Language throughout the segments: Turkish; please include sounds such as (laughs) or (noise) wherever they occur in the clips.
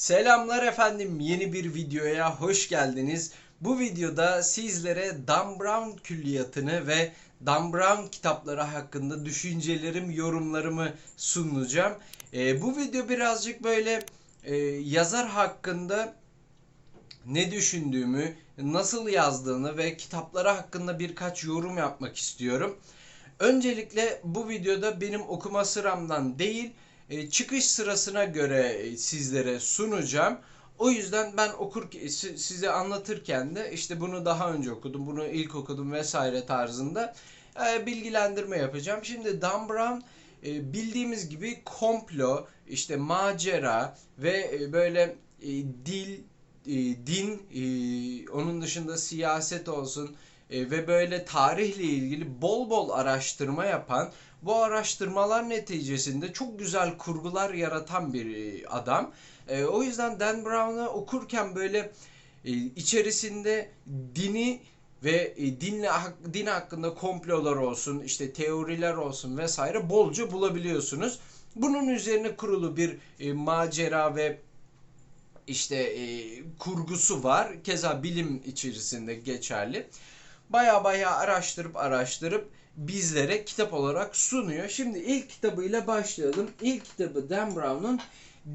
Selamlar efendim yeni bir videoya hoş geldiniz. Bu videoda sizlere Dan Brown külliyatını ve Dan Brown kitapları hakkında düşüncelerim, yorumlarımı sunacağım. Ee, bu video birazcık böyle e, yazar hakkında ne düşündüğümü, nasıl yazdığını ve kitapları hakkında birkaç yorum yapmak istiyorum. Öncelikle bu videoda benim okuma sıramdan değil, e, çıkış sırasına göre e, sizlere sunacağım. O yüzden ben okur si- size anlatırken de işte bunu daha önce okudum, bunu ilk okudum vesaire tarzında e, bilgilendirme yapacağım. Şimdi Dan Brown e, bildiğimiz gibi komplo, işte macera ve e, böyle e, dil, e, din, e, onun dışında siyaset olsun e, ve böyle tarihle ilgili bol bol araştırma yapan, bu araştırmalar neticesinde çok güzel kurgular yaratan bir e, adam. E, o yüzden Dan Brown'u okurken böyle içerisinde dini ve dinle din hakkında komplolar olsun, işte teoriler olsun vesaire bolca bulabiliyorsunuz. Bunun üzerine kurulu bir macera ve işte kurgusu var. Keza bilim içerisinde geçerli. Baya baya araştırıp araştırıp bizlere kitap olarak sunuyor. Şimdi ilk kitabıyla başlayalım. İlk kitabı Dan Brown'un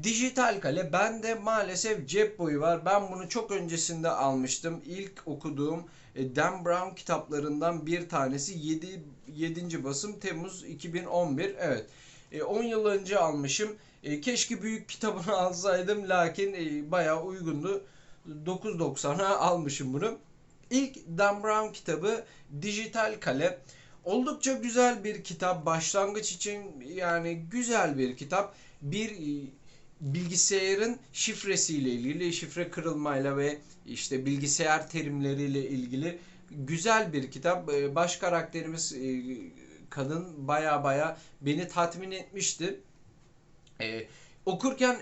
Dijital Kale. Bende maalesef cep boyu var. Ben bunu çok öncesinde almıştım. İlk okuduğum e, Dan Brown kitaplarından bir tanesi 7. 7. basım Temmuz 2011. Evet. E, 10 yıl önce almışım. E, keşke büyük kitabını (laughs) alsaydım lakin e, bayağı uygundu. 9.90'a almışım bunu. İlk Dan Brown kitabı Dijital Kale. Oldukça güzel bir kitap. Başlangıç için yani güzel bir kitap. Bir e, bilgisayarın şifresiyle ilgili, şifre kırılmayla ve işte bilgisayar terimleriyle ilgili güzel bir kitap. E, Baş karakterimiz e, kadın baya baya beni tatmin etmişti. E, okurken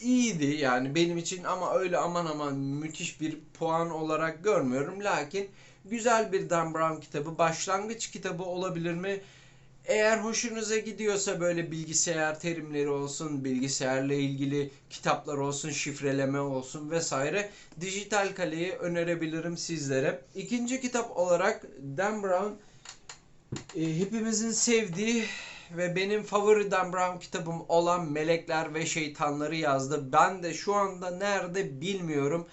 iyiydi yani benim için ama öyle aman aman müthiş bir puan olarak görmüyorum. Lakin güzel bir Dan Brown kitabı. Başlangıç kitabı olabilir mi? Eğer hoşunuza gidiyorsa böyle bilgisayar terimleri olsun, bilgisayarla ilgili kitaplar olsun, şifreleme olsun vesaire Dijital Kale'yi önerebilirim sizlere. İkinci kitap olarak Dan Brown e, hepimizin sevdiği ve benim favori Dan Brown kitabım olan Melekler ve Şeytanları yazdı. Ben de şu anda nerede bilmiyorum.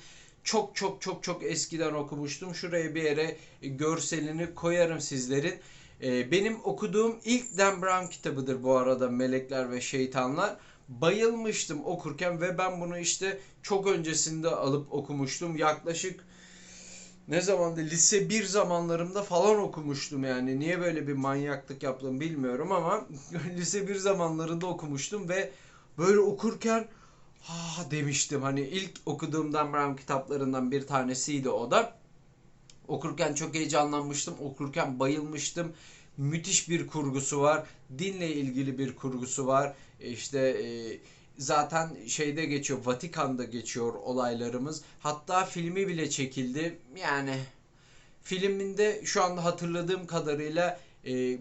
Çok çok çok çok eskiden okumuştum. Şuraya bir yere görselini koyarım sizlerin. E, benim okuduğum ilk Dan Brown kitabıdır bu arada Melekler ve Şeytanlar. Bayılmıştım okurken ve ben bunu işte çok öncesinde alıp okumuştum. Yaklaşık ne zamandı lise 1 zamanlarımda falan okumuştum yani. Niye böyle bir manyaklık yaptım bilmiyorum ama (laughs) lise 1 zamanlarında okumuştum ve böyle okurken ha demiştim. Hani ilk okuduğum Dan Brown kitaplarından bir tanesiydi o da. Okurken çok heyecanlanmıştım. Okurken bayılmıştım. Müthiş bir kurgusu var. Dinle ilgili bir kurgusu var. İşte e, zaten şeyde geçiyor. Vatikan'da geçiyor olaylarımız. Hatta filmi bile çekildi. Yani filminde şu anda hatırladığım kadarıyla e,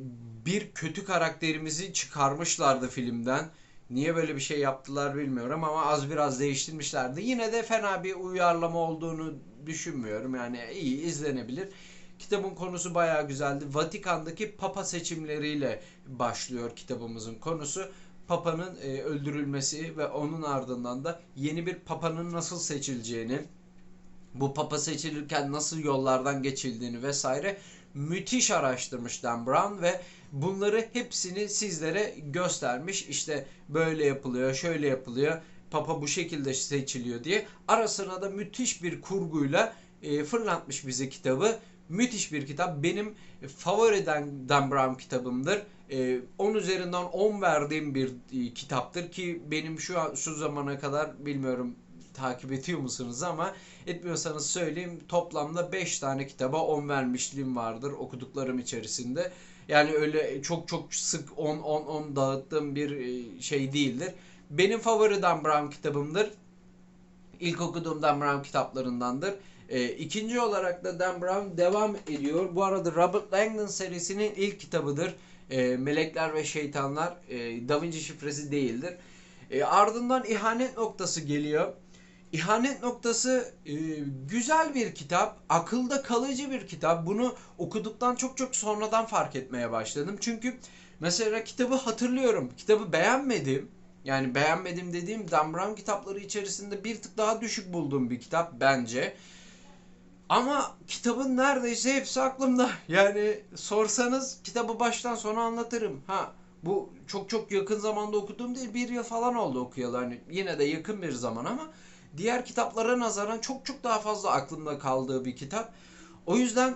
bir kötü karakterimizi çıkarmışlardı filmden. Niye böyle bir şey yaptılar bilmiyorum ama az biraz değiştirmişlerdi. Yine de fena bir uyarlama olduğunu düşünmüyorum. Yani iyi izlenebilir. Kitabın konusu bayağı güzeldi. Vatikan'daki papa seçimleriyle başlıyor kitabımızın konusu. Papa'nın e, öldürülmesi ve onun ardından da yeni bir papanın nasıl seçileceğini, bu papa seçilirken nasıl yollardan geçildiğini vesaire müthiş araştırmış Dan Brown ve bunları hepsini sizlere göstermiş. İşte böyle yapılıyor, şöyle yapılıyor, papa bu şekilde seçiliyor diye. Arasına da müthiş bir kurguyla e, fırlatmış bize kitabı. Müthiş bir kitap. Benim favori Dan, Dan Brown kitabımdır. E, 10 üzerinden 10 verdiğim bir e, kitaptır ki benim şu an şu zamana kadar bilmiyorum takip ediyor musunuz ama etmiyorsanız söyleyeyim toplamda 5 tane kitaba 10 vermişliğim vardır okuduklarım içerisinde. Yani öyle çok çok sık 10 10 10 dağıttığım bir e, şey değildir. Benim favori Dan Brown kitabımdır. İlk okuduğum Dan Brown kitaplarındandır. E, ikinci olarak da Dan Brown devam ediyor. Bu arada Robert Langdon serisinin ilk kitabıdır. E, Melekler ve Şeytanlar. E, Da Vinci şifresi değildir. E, ardından ihanet noktası geliyor. İhanet noktası e, güzel bir kitap, akılda kalıcı bir kitap. Bunu okuduktan çok çok sonradan fark etmeye başladım. Çünkü mesela kitabı hatırlıyorum. Kitabı beğenmedim. Yani beğenmedim dediğim Dan Brown kitapları içerisinde bir tık daha düşük bulduğum bir kitap bence. Ama kitabın neredeyse hepsi aklımda. Yani sorsanız kitabı baştan sona anlatırım. Ha bu çok çok yakın zamanda okuduğum değil. Bir yıl falan oldu okuyalı. Hani yine de yakın bir zaman ama diğer kitaplara nazaran çok çok daha fazla aklımda kaldığı bir kitap. O yüzden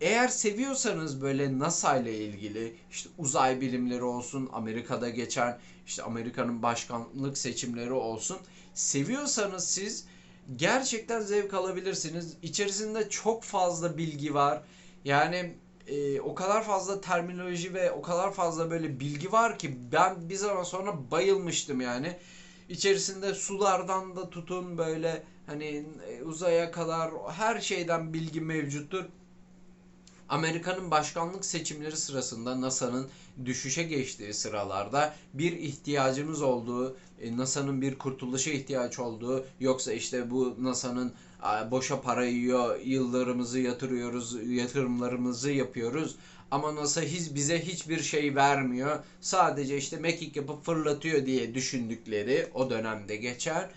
eğer seviyorsanız böyle NASA ile ilgili işte uzay bilimleri olsun, Amerika'da geçen işte Amerika'nın başkanlık seçimleri olsun. Seviyorsanız siz gerçekten zevk alabilirsiniz. İçerisinde çok fazla bilgi var. Yani e, o kadar fazla terminoloji ve o kadar fazla böyle bilgi var ki ben bir zaman sonra bayılmıştım yani. İçerisinde sulardan da tutun böyle hani e, uzaya kadar her şeyden bilgi mevcuttur. Amerika'nın başkanlık seçimleri sırasında NASA'nın düşüşe geçtiği sıralarda bir ihtiyacımız olduğu, NASA'nın bir kurtuluşa ihtiyaç olduğu, yoksa işte bu NASA'nın boşa para yiyor, yıllarımızı yatırıyoruz, yatırımlarımızı yapıyoruz ama NASA hiç bize hiçbir şey vermiyor. Sadece işte mekik yapıp fırlatıyor diye düşündükleri o dönemde geçer.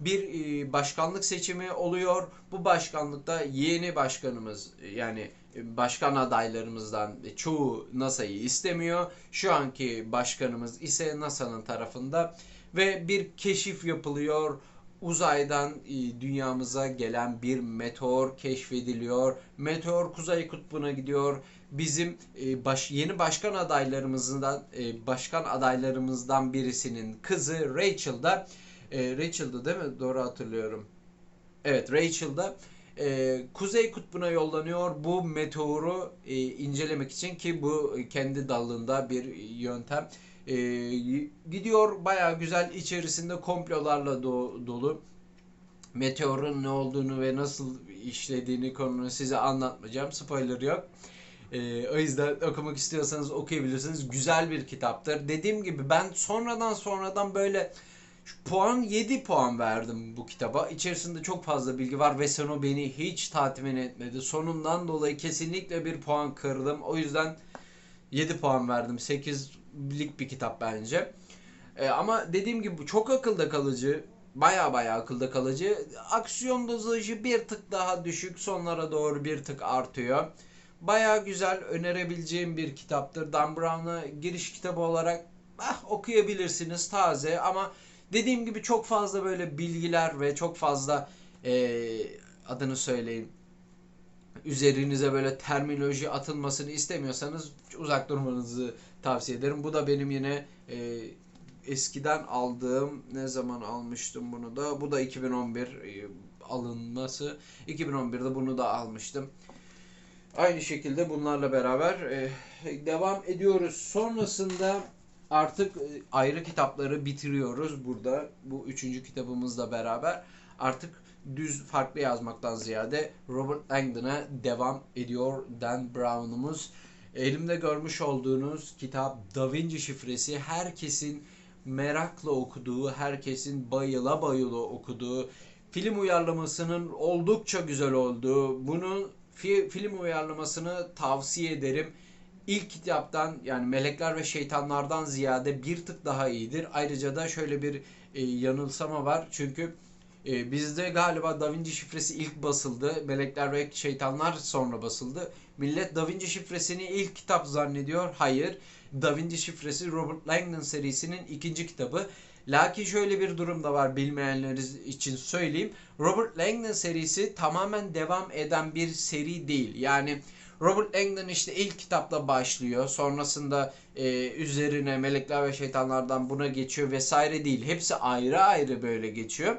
Bir e, başkanlık seçimi oluyor. Bu başkanlıkta yeni başkanımız yani başkan adaylarımızdan çoğu NASA'yı istemiyor. Şu anki başkanımız ise NASA'nın tarafında ve bir keşif yapılıyor. Uzaydan e, dünyamıza gelen bir meteor keşfediliyor. Meteor Kuzey Kutbu'na gidiyor. Bizim e, baş, yeni başkan adaylarımızdan e, başkan adaylarımızdan birisinin kızı Rachel da Rachel'dı değil mi? Doğru hatırlıyorum. Evet Rachel da e, Kuzey Kutbu'na yollanıyor bu meteoru incelemek için ki bu kendi dalında bir yöntem. E, gidiyor baya güzel içerisinde komplolarla do- dolu. Meteorun ne olduğunu ve nasıl işlediğini konunu size anlatmayacağım. Spoiler yok. E, o yüzden okumak istiyorsanız okuyabilirsiniz. Güzel bir kitaptır. Dediğim gibi ben sonradan sonradan böyle puan 7 puan verdim bu kitaba. İçerisinde çok fazla bilgi var ve sonu beni hiç tatmin etmedi. Sonundan dolayı kesinlikle bir puan kırdım. O yüzden 7 puan verdim. 8'lik bir kitap bence. Ee, ama dediğim gibi çok akılda kalıcı. Baya baya akılda kalıcı. Aksiyon dozajı bir tık daha düşük. Sonlara doğru bir tık artıyor. Baya güzel önerebileceğim bir kitaptır. Dan Brown'a giriş kitabı olarak ah, okuyabilirsiniz taze ama Dediğim gibi çok fazla böyle bilgiler ve çok fazla e, adını söyleyeyim üzerinize böyle terminoloji atılmasını istemiyorsanız uzak durmanızı tavsiye ederim. Bu da benim yine e, eskiden aldığım ne zaman almıştım bunu da bu da 2011 e, alınması 2011'de bunu da almıştım. Aynı şekilde bunlarla beraber e, devam ediyoruz. Sonrasında artık e, ayrı kitapları bitiriyoruz burada. Bu üçüncü kitabımızla beraber artık düz farklı yazmaktan ziyade Robert Langdon'a devam ediyor Dan Brown'umuz. Elimde görmüş olduğunuz kitap Da Vinci Şifresi herkesin merakla okuduğu, herkesin bayıla bayıla okuduğu, film uyarlamasının oldukça güzel olduğu, bunun fi, film uyarlamasını tavsiye ederim ilk kitaptan yani melekler ve şeytanlardan ziyade bir tık daha iyidir. Ayrıca da şöyle bir e, yanılsama var. Çünkü e, bizde galiba Da Vinci şifresi ilk basıldı. Melekler ve şeytanlar sonra basıldı. Millet Da Vinci şifresini ilk kitap zannediyor. Hayır. Da Vinci şifresi Robert Langdon serisinin ikinci kitabı. Lakin şöyle bir durum da var bilmeyenler için söyleyeyim. Robert Langdon serisi tamamen devam eden bir seri değil. Yani Robert Langdon işte ilk kitapta başlıyor. Sonrasında e, üzerine melekler ve şeytanlardan buna geçiyor vesaire değil. Hepsi ayrı ayrı böyle geçiyor.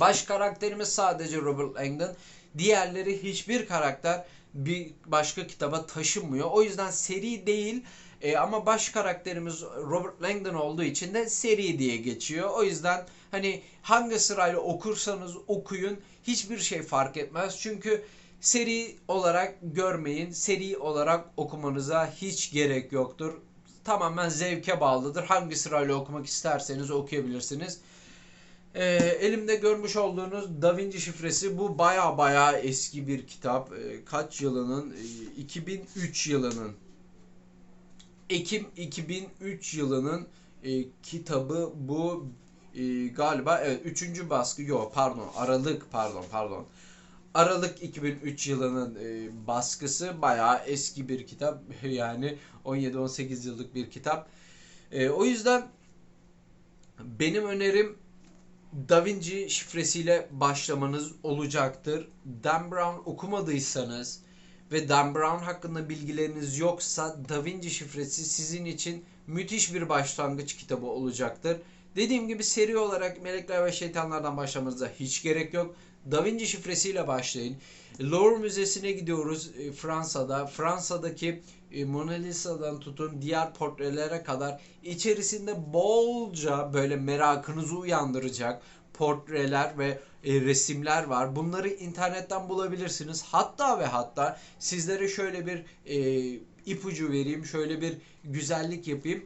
Baş karakterimiz sadece Robert Langdon. Diğerleri hiçbir karakter bir başka kitaba taşınmıyor. O yüzden seri değil e, ama baş karakterimiz Robert Langdon olduğu için de seri diye geçiyor. O yüzden hani hangi sırayla okursanız okuyun hiçbir şey fark etmez. Çünkü Seri olarak görmeyin. Seri olarak okumanıza hiç gerek yoktur. Tamamen zevke bağlıdır. Hangi sırayla okumak isterseniz okuyabilirsiniz. Ee, elimde görmüş olduğunuz Da Vinci şifresi bu baya baya eski bir kitap. Ee, kaç yılının? Ee, 2003 yılının. Ekim 2003 yılının e, kitabı bu e, galiba evet 3. baskı yok pardon Aralık pardon pardon Aralık 2003 yılının e, baskısı bayağı eski bir kitap (laughs) yani 17-18 yıllık bir kitap. E, o yüzden benim önerim Da Vinci şifresiyle başlamanız olacaktır. Dan Brown okumadıysanız ve Dan Brown hakkında bilgileriniz yoksa Da Vinci şifresi sizin için müthiş bir başlangıç kitabı olacaktır. Dediğim gibi seri olarak Melekler ve Şeytanlardan başlamanıza hiç gerek yok. Da Vinci şifresiyle başlayın. Louvre Müzesi'ne gidiyoruz e, Fransa'da. Fransa'daki e, Mona Lisa'dan tutun diğer portrelere kadar içerisinde bolca böyle merakınızı uyandıracak portreler ve e, resimler var. Bunları internetten bulabilirsiniz. Hatta ve hatta sizlere şöyle bir e, ipucu vereyim, şöyle bir güzellik yapayım.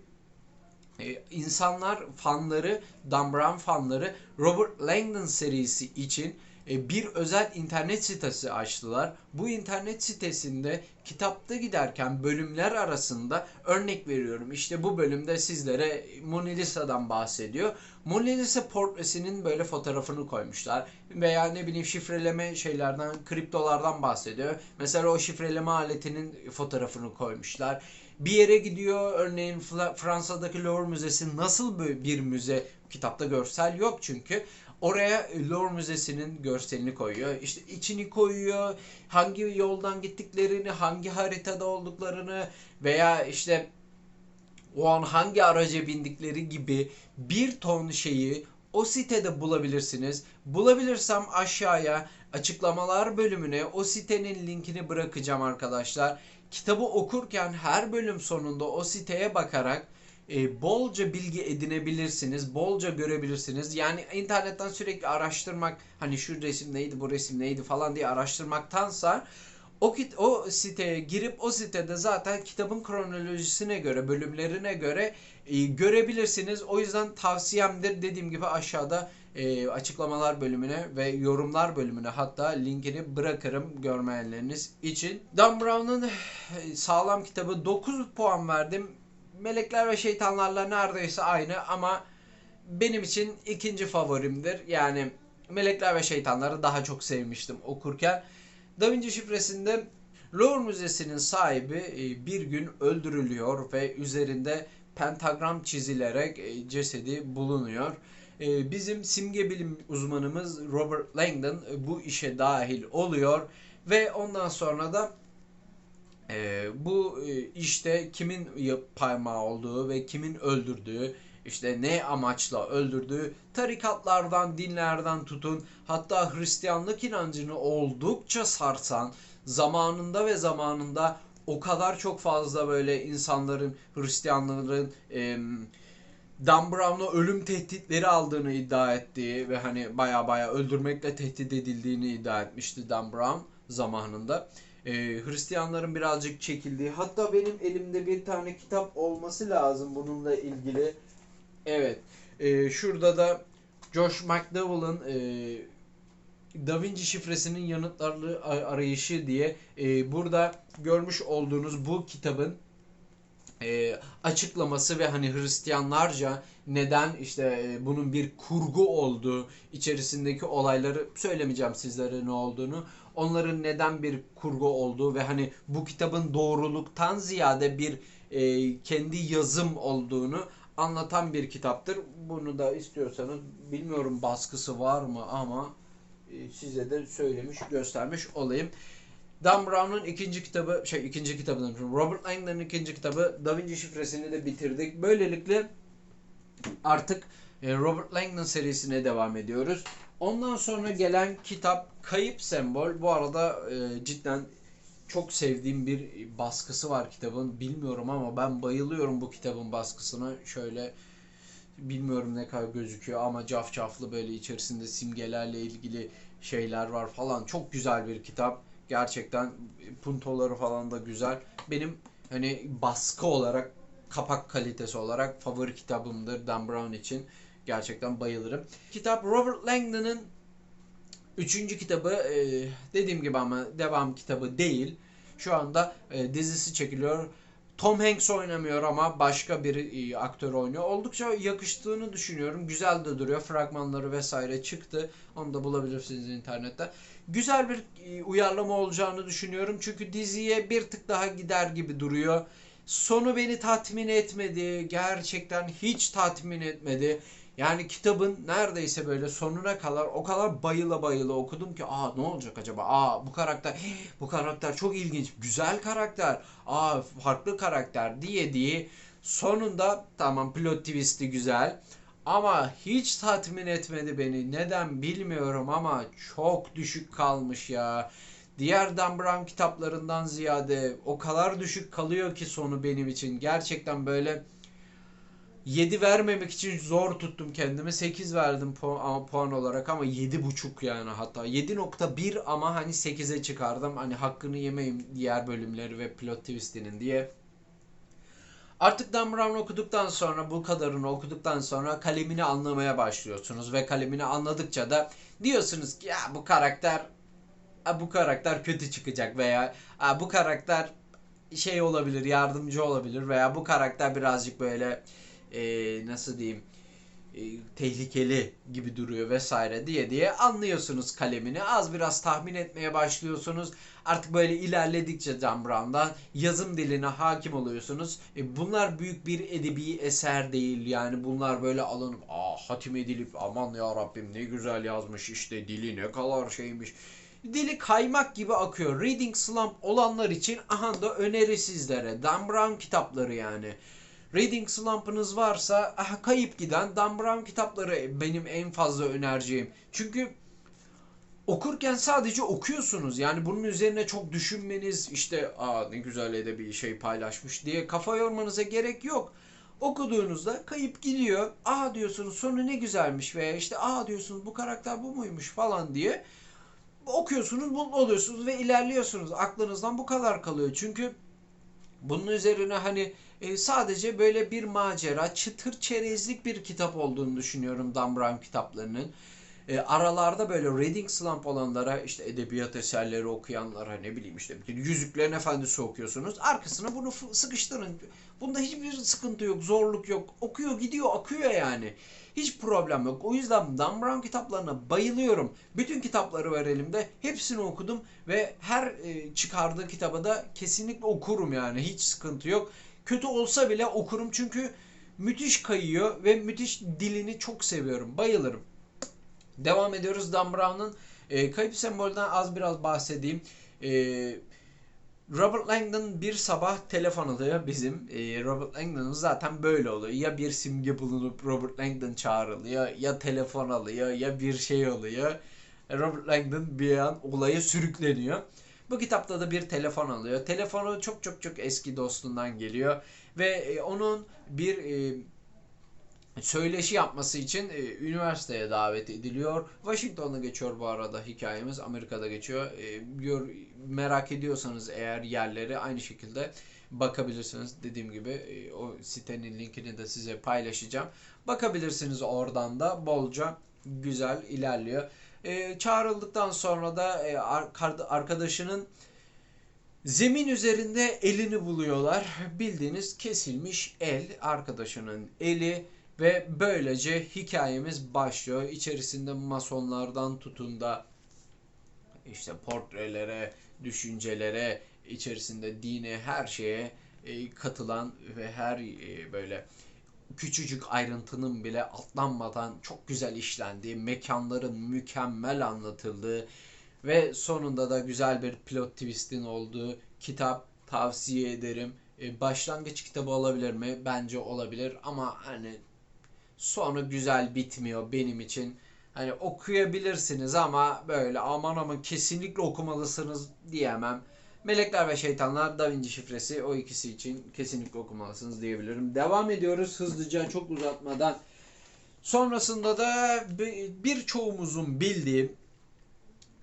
E, insanlar fanları, Dan Brown fanları Robert Langdon serisi için bir özel internet sitesi açtılar. Bu internet sitesinde kitapta giderken bölümler arasında örnek veriyorum. İşte bu bölümde sizlere Mona Lisa'dan bahsediyor. Mona Lisa portresinin böyle fotoğrafını koymuşlar. Veya ne bileyim şifreleme şeylerden, kriptolardan bahsediyor. Mesela o şifreleme aletinin fotoğrafını koymuşlar. Bir yere gidiyor örneğin Fransa'daki Louvre Müzesi nasıl bir müze? Kitapta görsel yok çünkü. Oraya Louvre Müzesi'nin görselini koyuyor. İşte içini koyuyor. Hangi yoldan gittiklerini, hangi haritada olduklarını veya işte o an hangi araca bindikleri gibi bir ton şeyi o sitede bulabilirsiniz. Bulabilirsem aşağıya açıklamalar bölümüne o sitenin linkini bırakacağım arkadaşlar. Kitabı okurken her bölüm sonunda o siteye bakarak e, bolca bilgi edinebilirsiniz, bolca görebilirsiniz. Yani internetten sürekli araştırmak, hani şu resim neydi, bu resim neydi falan diye araştırmaktansa o kit o siteye girip o sitede zaten kitabın kronolojisine göre, bölümlerine göre e, görebilirsiniz. O yüzden tavsiyemdir. Dediğim gibi aşağıda e, açıklamalar bölümüne ve yorumlar bölümüne hatta linkini bırakırım görmeyenleriniz için. Dan Brown'un e, sağlam kitabı 9 puan verdim. Melekler ve Şeytanlarla neredeyse aynı ama benim için ikinci favorimdir. Yani Melekler ve Şeytanları daha çok sevmiştim okurken. Da Vinci şifresinde Louvre Müzesi'nin sahibi e, bir gün öldürülüyor ve üzerinde pentagram çizilerek e, cesedi bulunuyor. E, bizim simge bilim uzmanımız Robert Langdon bu işe dahil oluyor ve ondan sonra da bu işte kimin parmağı olduğu ve kimin öldürdüğü işte ne amaçla öldürdüğü tarikatlardan, dinlerden tutun hatta Hristiyanlık inancını oldukça sarsan zamanında ve zamanında o kadar çok fazla böyle insanların, Hristiyanların e, Dan Brown'a ölüm tehditleri aldığını iddia ettiği ve hani baya baya öldürmekle tehdit edildiğini iddia etmişti Dan Brown zamanında. Ee, Hristiyanların birazcık çekildiği hatta benim elimde bir tane kitap olması lazım bununla ilgili Evet. E, şurada da Josh McDowell'ın e, Da Vinci şifresinin yanıtlarlı arayışı diye e, burada görmüş olduğunuz bu kitabın e, açıklaması ve hani Hristiyanlarca neden işte e, bunun bir kurgu olduğu içerisindeki olayları söylemeyeceğim sizlere ne olduğunu onların neden bir kurgu olduğu ve hani bu kitabın doğruluktan ziyade bir e, kendi yazım olduğunu anlatan bir kitaptır. Bunu da istiyorsanız bilmiyorum baskısı var mı ama e, size de söylemiş göstermiş olayım. Dan Brown'un ikinci kitabı, şey ikinci kitabını, Robert Langdon'un ikinci kitabı Da Vinci şifresini de bitirdik. Böylelikle artık e, Robert Langdon serisine devam ediyoruz. Ondan sonra gelen kitap Kayıp Sembol. Bu arada e, cidden çok sevdiğim bir baskısı var kitabın. Bilmiyorum ama ben bayılıyorum bu kitabın baskısına. Şöyle bilmiyorum ne kadar gözüküyor ama cafcaflı böyle içerisinde simgelerle ilgili şeyler var falan. Çok güzel bir kitap. Gerçekten puntoları falan da güzel. Benim hani baskı olarak kapak kalitesi olarak favori kitabımdır Dan Brown için. Gerçekten bayılırım. Kitap Robert Langdon'ın üçüncü kitabı. Dediğim gibi ama devam kitabı değil. Şu anda dizisi çekiliyor. Tom Hanks oynamıyor ama başka bir e, aktör oynuyor. Oldukça yakıştığını düşünüyorum. Güzel de duruyor. Fragmanları vesaire çıktı. Onu da bulabilirsiniz internette. Güzel bir e, uyarlama olacağını düşünüyorum. Çünkü diziye bir tık daha gider gibi duruyor. Sonu beni tatmin etmedi. Gerçekten hiç tatmin etmedi. Yani kitabın neredeyse böyle sonuna kadar o kadar bayıla bayıla okudum ki aa ne olacak acaba? Aa bu karakter (gasps) bu karakter çok ilginç. Güzel karakter. Aa farklı karakter diye diye sonunda tamam plot twist'i güzel ama hiç tatmin etmedi beni. Neden bilmiyorum ama çok düşük kalmış ya. Diğer Dan Brown kitaplarından ziyade o kadar düşük kalıyor ki sonu benim için. Gerçekten böyle 7 vermemek için zor tuttum kendimi. 8 verdim puan, puan olarak ama 7.5 yani hatta 7.1 ama hani 8'e çıkardım. Hani hakkını yemeyim diğer bölümleri ve plot twist'inin diye. Artık Dan Brown okuduktan sonra bu kadarını okuduktan sonra kalemini anlamaya başlıyorsunuz ve kalemini anladıkça da diyorsunuz ki ya bu karakter bu karakter kötü çıkacak veya bu karakter şey olabilir yardımcı olabilir veya bu karakter birazcık böyle e, nasıl diyeyim e, tehlikeli gibi duruyor vesaire diye diye anlıyorsunuz kalemini. Az biraz tahmin etmeye başlıyorsunuz. Artık böyle ilerledikçe Dan Brown'dan yazım diline hakim oluyorsunuz. E, bunlar büyük bir edebi eser değil. Yani bunlar böyle alınıp ah hatim edilip aman ya Rabbim ne güzel yazmış işte dili ne kadar şeymiş. Dili kaymak gibi akıyor. Reading slump olanlar için aha da öneri sizlere. Dan Brown kitapları yani. Reading slump'ınız varsa aha, kayıp giden Dan Brown kitapları benim en fazla önereceğim. Çünkü okurken sadece okuyorsunuz. Yani bunun üzerine çok düşünmeniz işte aa ne güzel edebi şey paylaşmış diye kafa yormanıza gerek yok. Okuduğunuzda kayıp gidiyor. Aa diyorsunuz sonu ne güzelmiş veya işte aa diyorsunuz bu karakter bu muymuş falan diye okuyorsunuz, mutlu oluyorsunuz ve ilerliyorsunuz. Aklınızdan bu kadar kalıyor. Çünkü bunun üzerine hani e, sadece böyle bir macera, çıtır çerezlik bir kitap olduğunu düşünüyorum Dan Brown kitaplarının. E, aralarda böyle reading slump olanlara işte edebiyat eserleri okuyanlara ne bileyim işte Yüzüklerin Efendisi okuyorsunuz. Arkasına bunu sıkıştırın. Bunda hiçbir sıkıntı yok, zorluk yok. Okuyor gidiyor, akıyor yani. Hiç problem yok. O yüzden Dan Brown kitaplarına bayılıyorum. Bütün kitapları var elimde. Hepsini okudum ve her e, çıkardığı kitabı da kesinlikle okurum yani. Hiç sıkıntı yok. Kötü olsa bile okurum çünkü müthiş kayıyor ve müthiş dilini çok seviyorum. Bayılırım. Devam ediyoruz Dan Brown'un e, kayıp sembolden az biraz bahsedeyim. E, Robert Langdon bir sabah telefon alıyor bizim. E, Robert Langdon'un zaten böyle oluyor. Ya bir simge bulunup Robert Langdon çağrılıyor ya telefon alıyor ya bir şey oluyor. Robert Langdon bir an olaya sürükleniyor. Bu kitapta da bir telefon alıyor. Telefonu çok çok çok eski dostundan geliyor ve e, onun bir e, söyleşi yapması için e, üniversiteye davet ediliyor. Washington'da geçiyor bu arada hikayemiz. Amerika'da geçiyor. E, gör, merak ediyorsanız eğer yerleri aynı şekilde bakabilirsiniz. Dediğim gibi e, o sitenin linkini de size paylaşacağım. Bakabilirsiniz oradan da bolca güzel ilerliyor. E, çağrıldıktan sonra da e, arkadaşının zemin üzerinde elini buluyorlar. Bildiğiniz kesilmiş el arkadaşının eli ve böylece hikayemiz başlıyor. İçerisinde masonlardan tutun da işte portrelere, düşüncelere, içerisinde dine, her şeye e, katılan ve her e, böyle küçücük ayrıntının bile atlanmadan çok güzel işlendiği, mekanların mükemmel anlatıldığı ve sonunda da güzel bir plot twist'in olduğu kitap tavsiye ederim. E, başlangıç kitabı olabilir mi? Bence olabilir ama hani sonu güzel bitmiyor benim için. Hani okuyabilirsiniz ama böyle aman aman kesinlikle okumalısınız diyemem. Melekler ve Şeytanlar Da Vinci şifresi o ikisi için kesinlikle okumalısınız diyebilirim. Devam ediyoruz hızlıca çok uzatmadan. Sonrasında da birçoğumuzun bildiği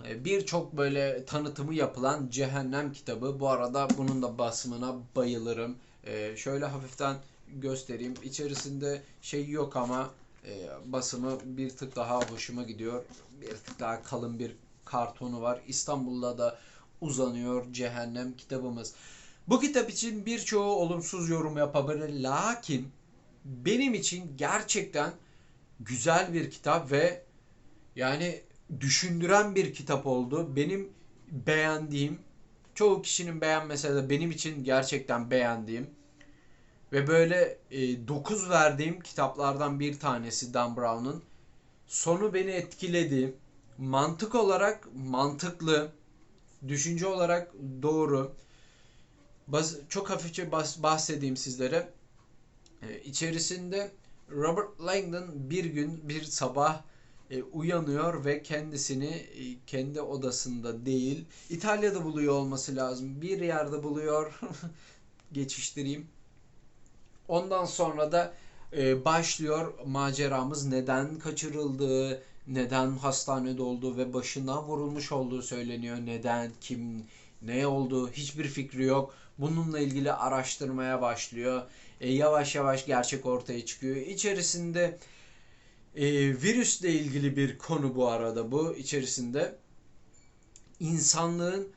e, birçok böyle tanıtımı yapılan Cehennem kitabı. Bu arada bunun da basımına bayılırım. Ee, şöyle hafiften göstereyim. İçerisinde şey yok ama e, basımı bir tık daha hoşuma gidiyor. Bir tık daha kalın bir kartonu var. İstanbul'da da uzanıyor Cehennem kitabımız. Bu kitap için birçoğu olumsuz yorum yapabilir. Lakin benim için gerçekten güzel bir kitap ve yani düşündüren bir kitap oldu. Benim beğendiğim, çoğu kişinin beğenmese de benim için gerçekten beğendiğim ve böyle e, 9 verdiğim kitaplardan bir tanesi Dan Brown'un. Sonu beni etkiledi. Mantık olarak mantıklı, düşünce olarak doğru. Bas, çok hafifçe bas, bahsedeyim sizlere. E, içerisinde Robert Langdon bir gün bir sabah e, uyanıyor ve kendisini e, kendi odasında değil İtalya'da buluyor olması lazım. Bir yerde buluyor. (laughs) Geçiştireyim. Ondan sonra da e, başlıyor maceramız neden kaçırıldığı, neden hastanede olduğu ve başına vurulmuş olduğu söyleniyor. Neden, kim, ne oldu hiçbir fikri yok. Bununla ilgili araştırmaya başlıyor. E, yavaş yavaş gerçek ortaya çıkıyor. İçerisinde e, virüsle ilgili bir konu bu arada bu içerisinde. insanlığın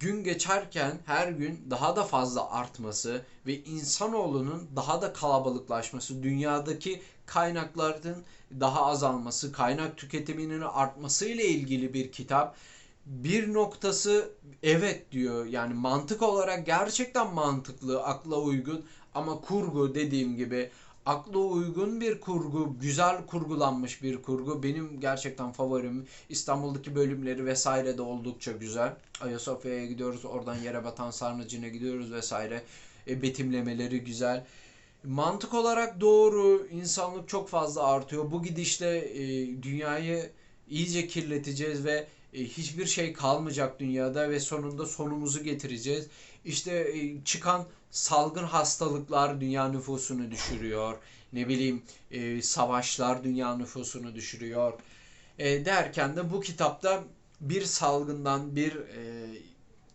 gün geçerken her gün daha da fazla artması ve insanoğlunun daha da kalabalıklaşması, dünyadaki kaynakların daha azalması, kaynak tüketiminin artması ile ilgili bir kitap. Bir noktası evet diyor. Yani mantık olarak gerçekten mantıklı, akla uygun ama kurgu dediğim gibi akla uygun bir kurgu, güzel kurgulanmış bir kurgu. Benim gerçekten favorim. İstanbul'daki bölümleri vesaire de oldukça güzel. Ayasofya'ya gidiyoruz, oradan yere batan sarnıcına gidiyoruz vesaire. E, betimlemeleri güzel. Mantık olarak doğru, insanlık çok fazla artıyor. Bu gidişle e, dünyayı iyice kirleteceğiz ve e, hiçbir şey kalmayacak dünyada ve sonunda sonumuzu getireceğiz. İşte e, çıkan salgın hastalıklar dünya nüfusunu düşürüyor. Ne bileyim e, savaşlar dünya nüfusunu düşürüyor. E, derken de bu kitapta bir salgından, bir e,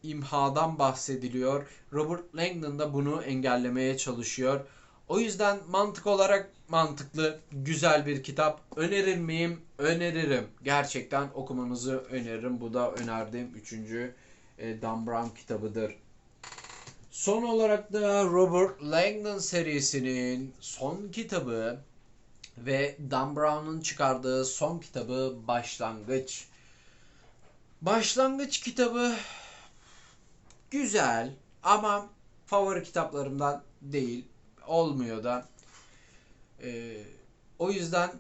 imhadan bahsediliyor. Robert Langdon da bunu engellemeye çalışıyor. O yüzden mantık olarak mantıklı, güzel bir kitap. Önerir miyim? Öneririm. Gerçekten okumanızı öneririm. Bu da önerdiğim üçüncü e, Dan Brown kitabıdır. Son olarak da Robert Langdon serisinin son kitabı ve Dan Brown'un çıkardığı son kitabı Başlangıç. Başlangıç kitabı güzel ama favori kitaplarımdan değil. Olmuyor da. Ee, o yüzden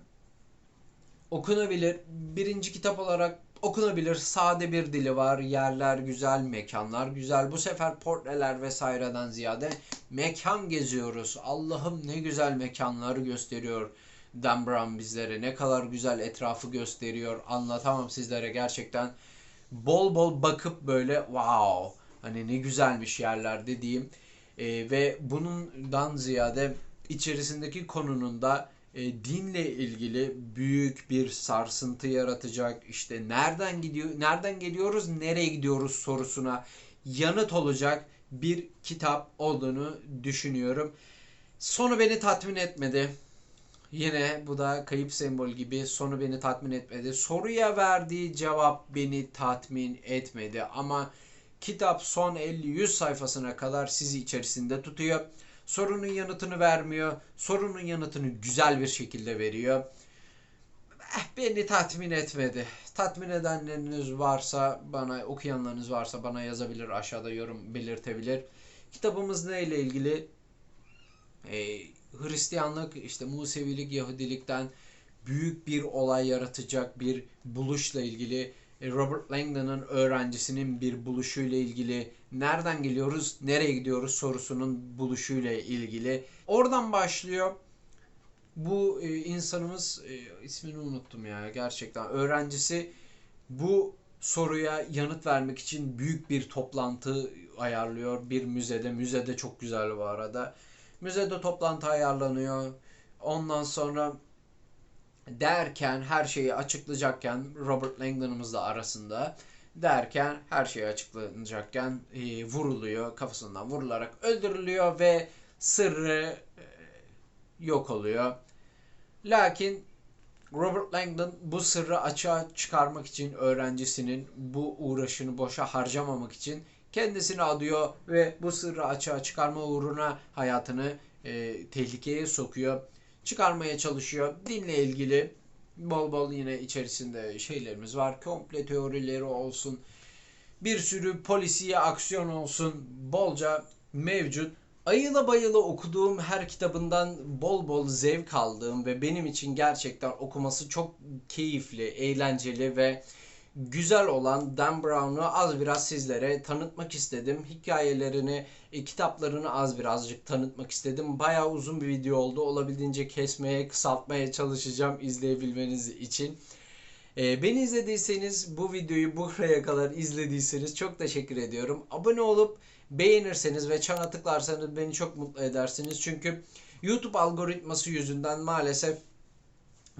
okunabilir. Birinci kitap olarak okunabilir. Sade bir dili var. Yerler güzel, mekanlar güzel. Bu sefer portreler vesaireden ziyade mekan geziyoruz. Allah'ım ne güzel mekanları gösteriyor. Dan Brown bizlere ne kadar güzel etrafı gösteriyor. Anlatamam sizlere gerçekten. Bol bol bakıp böyle wow hani ne güzelmiş yerler dediğim e, ve bundan ziyade içerisindeki konunun da e, dinle ilgili büyük bir sarsıntı yaratacak. İşte nereden gidiyor, nereden geliyoruz, nereye gidiyoruz sorusuna yanıt olacak bir kitap olduğunu düşünüyorum. Sonu beni tatmin etmedi. Yine bu da kayıp sembol gibi sonu beni tatmin etmedi. Soruya verdiği cevap beni tatmin etmedi ama kitap son 50-100 sayfasına kadar sizi içerisinde tutuyor sorunun yanıtını vermiyor. Sorunun yanıtını güzel bir şekilde veriyor. Eh, beni tatmin etmedi. Tatmin edenleriniz varsa bana, okuyanlarınız varsa bana yazabilir aşağıda yorum belirtebilir. Kitabımız neyle ilgili? Ee, Hristiyanlık, işte Musevilik, Yahudilikten büyük bir olay yaratacak bir buluşla ilgili e, Robert Langdon'ın öğrencisinin bir buluşuyla ilgili nereden geliyoruz, nereye gidiyoruz sorusunun buluşuyla ilgili. Oradan başlıyor. Bu e, insanımız e, ismini unuttum ya gerçekten öğrencisi bu soruya yanıt vermek için büyük bir toplantı ayarlıyor bir müzede. Müzede çok güzel bu arada. Müzede toplantı ayarlanıyor. Ondan sonra derken her şeyi açıklayacakken Robert Langdon'ımız da arasında derken her şeyi açıklanacakken e, vuruluyor kafasından vurularak öldürülüyor ve sırrı e, yok oluyor. Lakin Robert Langdon bu sırrı açığa çıkarmak için öğrencisinin bu uğraşını boşa harcamamak için kendisini adıyor ve bu sırrı açığa çıkarma uğruna hayatını e, tehlikeye sokuyor. Çıkarmaya çalışıyor. Dinle ilgili bol bol yine içerisinde şeylerimiz var. Komple teorileri olsun. Bir sürü polisiye aksiyon olsun. Bolca mevcut. Ayıla bayıla okuduğum her kitabından bol bol zevk aldığım ve benim için gerçekten okuması çok keyifli, eğlenceli ve güzel olan Dan Brown'u az biraz sizlere tanıtmak istedim. Hikayelerini, e, kitaplarını az birazcık tanıtmak istedim. Bayağı uzun bir video oldu. Olabildiğince kesmeye, kısaltmaya çalışacağım izleyebilmeniz için. E, beni izlediyseniz, bu videoyu buraya kadar izlediyseniz çok teşekkür ediyorum. Abone olup beğenirseniz ve çana tıklarsanız beni çok mutlu edersiniz. Çünkü YouTube algoritması yüzünden maalesef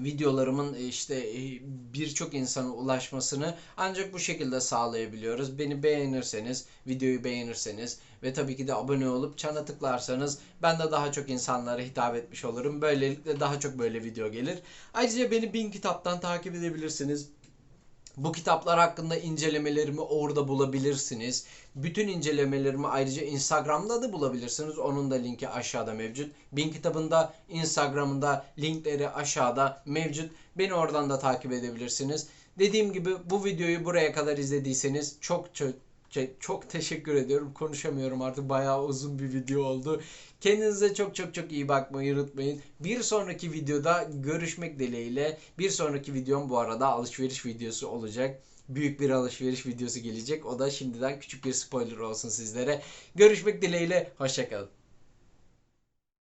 videolarımın e, işte e, birçok insana ulaşmasını ancak bu şekilde sağlayabiliyoruz. Beni beğenirseniz, videoyu beğenirseniz ve tabii ki de abone olup çana tıklarsanız ben de daha çok insanlara hitap etmiş olurum. Böylelikle daha çok böyle video gelir. Ayrıca beni bin kitaptan takip edebilirsiniz. Bu kitaplar hakkında incelemelerimi orada bulabilirsiniz. Bütün incelemelerimi ayrıca Instagram'da da bulabilirsiniz. Onun da linki aşağıda mevcut. Bin kitabında Instagram'ında linkleri aşağıda mevcut. Beni oradan da takip edebilirsiniz. Dediğim gibi bu videoyu buraya kadar izlediyseniz çok çok çok teşekkür ediyorum. Konuşamıyorum artık. Bayağı uzun bir video oldu. Kendinize çok çok çok iyi bakmayı unutmayın. Bir sonraki videoda görüşmek dileğiyle. Bir sonraki videom bu arada alışveriş videosu olacak. Büyük bir alışveriş videosu gelecek. O da şimdiden küçük bir spoiler olsun sizlere. Görüşmek dileğiyle. Hoşçakalın.